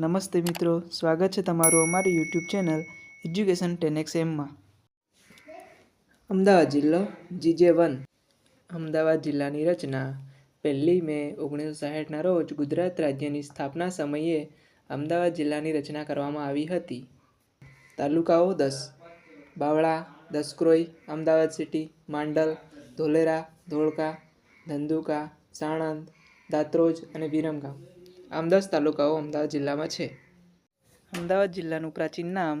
નમસ્તે મિત્રો, સ્વાગત છે તમારું અમારી યુટ્યુબ ચેનલ એજ્યુકેશન ટેનેક્સ એમમાં અમદાવાદ જિલ્લો જીજે વન. અમદાવાદ જિલ્લાની રચના. પહેલી મે ઓગણીસો સાહીઠના રોજ ગુજરાત રાજ્યની સ્થાપના સમયે અમદાવાદ જિલ્લાની રચના કરવામાં આવી હતી. તાલુકાઓ દસ. બાવળા, દસક્રોઈ, અમદાવાદ સિટી, માંડલ, ધોલેરા, ધોળકા, ધંધુકા, સાણંદ, દાત્રોજ અને વિરમગામ. આમ તાલુકાઓ અમદાવાદ જિલ્લામાં છે. અમદાવાદ જિલ્લાનું પ્રાચીન નામ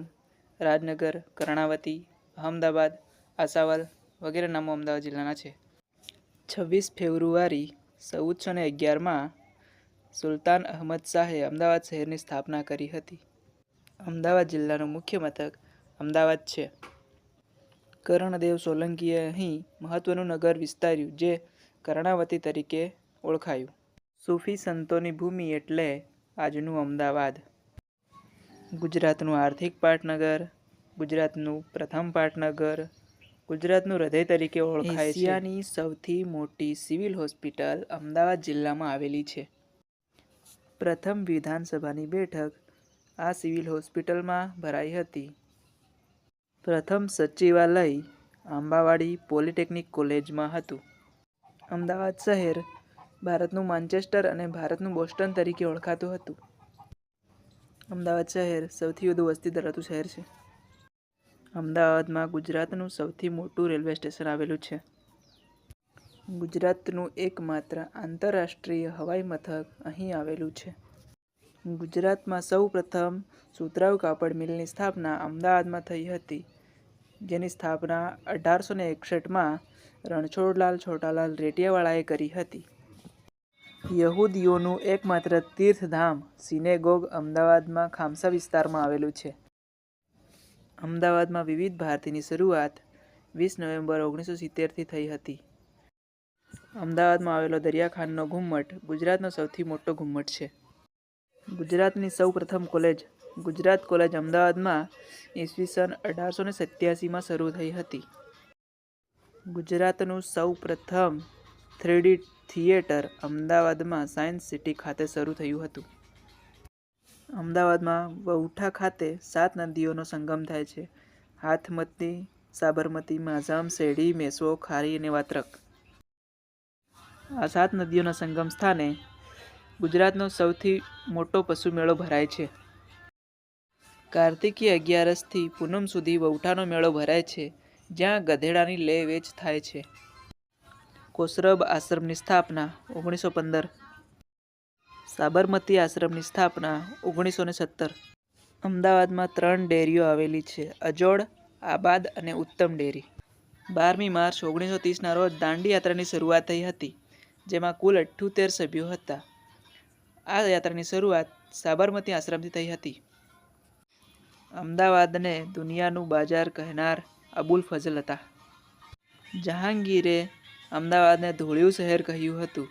રાજનગર, કર્ણાવતી, અહમદાબાદ આસાવલ વગેરે નામો અમદાવાદ જિલ્લાના છે. છવ્વીસ ફેબ્રુઆરી ચૌદસો ને અગિયારમાં સુલતાન અહમદ શાહે અમદાવાદ શહેરની સ્થાપના કરી હતી. અમદાવાદ જિલ્લાનું મુખ્ય મથક અમદાવાદ છે. કર્ણદેવ સોલંકીએ અહીં મહત્ત્વનું નગર વિસ્તાર્યું, જે કર્ણાવતી તરીકે ઓળખાયું. સૂફી સંતોની ભૂમિ એટલે આજનું અમદાવાદ. ગુજરાતનું આર્થિક પાટનગર, ગુજરાતનું પ્રથમ પાટનગર, ગુજરાતનું હૃદય તરીકે ઓળખાય એશિયાની સૌથી મોટી સિવિલ હોસ્પિટલ અમદાવાદ જિલ્લામાં આવેલી છે. પ્રથમ વિધાનસભાની બેઠક આ સિવિલ હોસ્પિટલમાં ભરાઈ હતી. પ્રથમ સચિવાલય આંબાવાડી પોલિટેકનિક કોલેજમાં હતું. અમદાવાદ શહેર ભારતનું માન્ચેસ્ટર અને ભારતનું બોસ્ટન તરીકે ઓળખાતું હતું. અમદાવાદ શહેર સૌથી વધુ વસ્તી ધરાવતું શહેર છે. અમદાવાદમાં ગુજરાતનું સૌથી મોટું રેલવે સ્ટેશન આવેલું છે. ગુજરાતનું એકમાત્ર આંતરરાષ્ટ્રીય હવાઈ મથક અહીં આવેલું છે. ગુજરાતમાં સૌ પ્રથમ સુતરાઉ કાપડ મિલની સ્થાપના અમદાવાદમાં થઈ હતી, જેની સ્થાપના અઢારસો ને એકસઠમાં રણછોડલાલ છોટાલાલ રેટિયાવાળાએ કરી હતી. યહૂદીઓનું એકમાત્ર તીર્થધામ સિનેગોગ અમદાવાદમાં ખામસા વિસ્તારમાં આવેલું છે. અમદાવાદમાં વિવિધ ભારતીની શરૂઆત વીસ નવેમ્બર ઓગણીસો સિત્તેરથી થઈ હતી. અમદાવાદમાં આવેલો દરિયાખાનનો ઘુમ્મટ ગુજરાતનો સૌથી મોટો ઘુમ્મટ છે. ગુજરાતની સૌ પ્રથમ કોલેજ ગુજરાત કોલેજ અમદાવાદમાં ઈસવીસન અઢારસો ને સત્યાસીમાં શરૂ થઈ હતી. ગુજરાતનું સૌ પ્રથમ થ્રીડી થિયેટર અમદાવાદમાં સાયન્સ સિટી ખાતે શરૂ થયું હતું. અમદાવાદમાં વઉઠા ખાતે સાત નદીઓનો સંગમ થાય છે. હાથમતી, સાબરમતી, માઝામ, શેરડી મેસો ખારી અને વાત્રક. આ સાત નદીઓના સંગમ સ્થાને ગુજરાતનો સૌથી મોટો પશુ મેળો ભરાય છે. કાર્તિકી અગિયારસથી પૂનમ સુધી વઉઠાનો મેળો ભરાય છે, જ્યાં ગધેડાની લે વેચ થાય છે. કોસરબ આશ્રમની સ્થાપના ઓગણીસો પંદર. સાબરમતી આશ્રમની સ્થાપના ઓગણીસો ને સત્તર. અમદાવાદમાં ત્રણ ડેરીઓ આવેલી છે, અજોડ, આબાદ અને ઉત્તમ ડેરી. બારમી માર્ચ ઓગણીસો ત્રીસના રોજ દાંડી યાત્રાની શરૂઆત થઈ હતી, જેમાં કુલ અઠ્ઠોતેર સભ્યો હતા. આ યાત્રાની શરૂઆત સાબરમતી આશ્રમથી થઈ હતી. અમદાવાદને દુનિયાનું બાજાર કહેનાર અબુલ ફઝલ હતા. જહાંગીરે અમદાવાદને ધોળિયું શહેર કહ્યું હતું.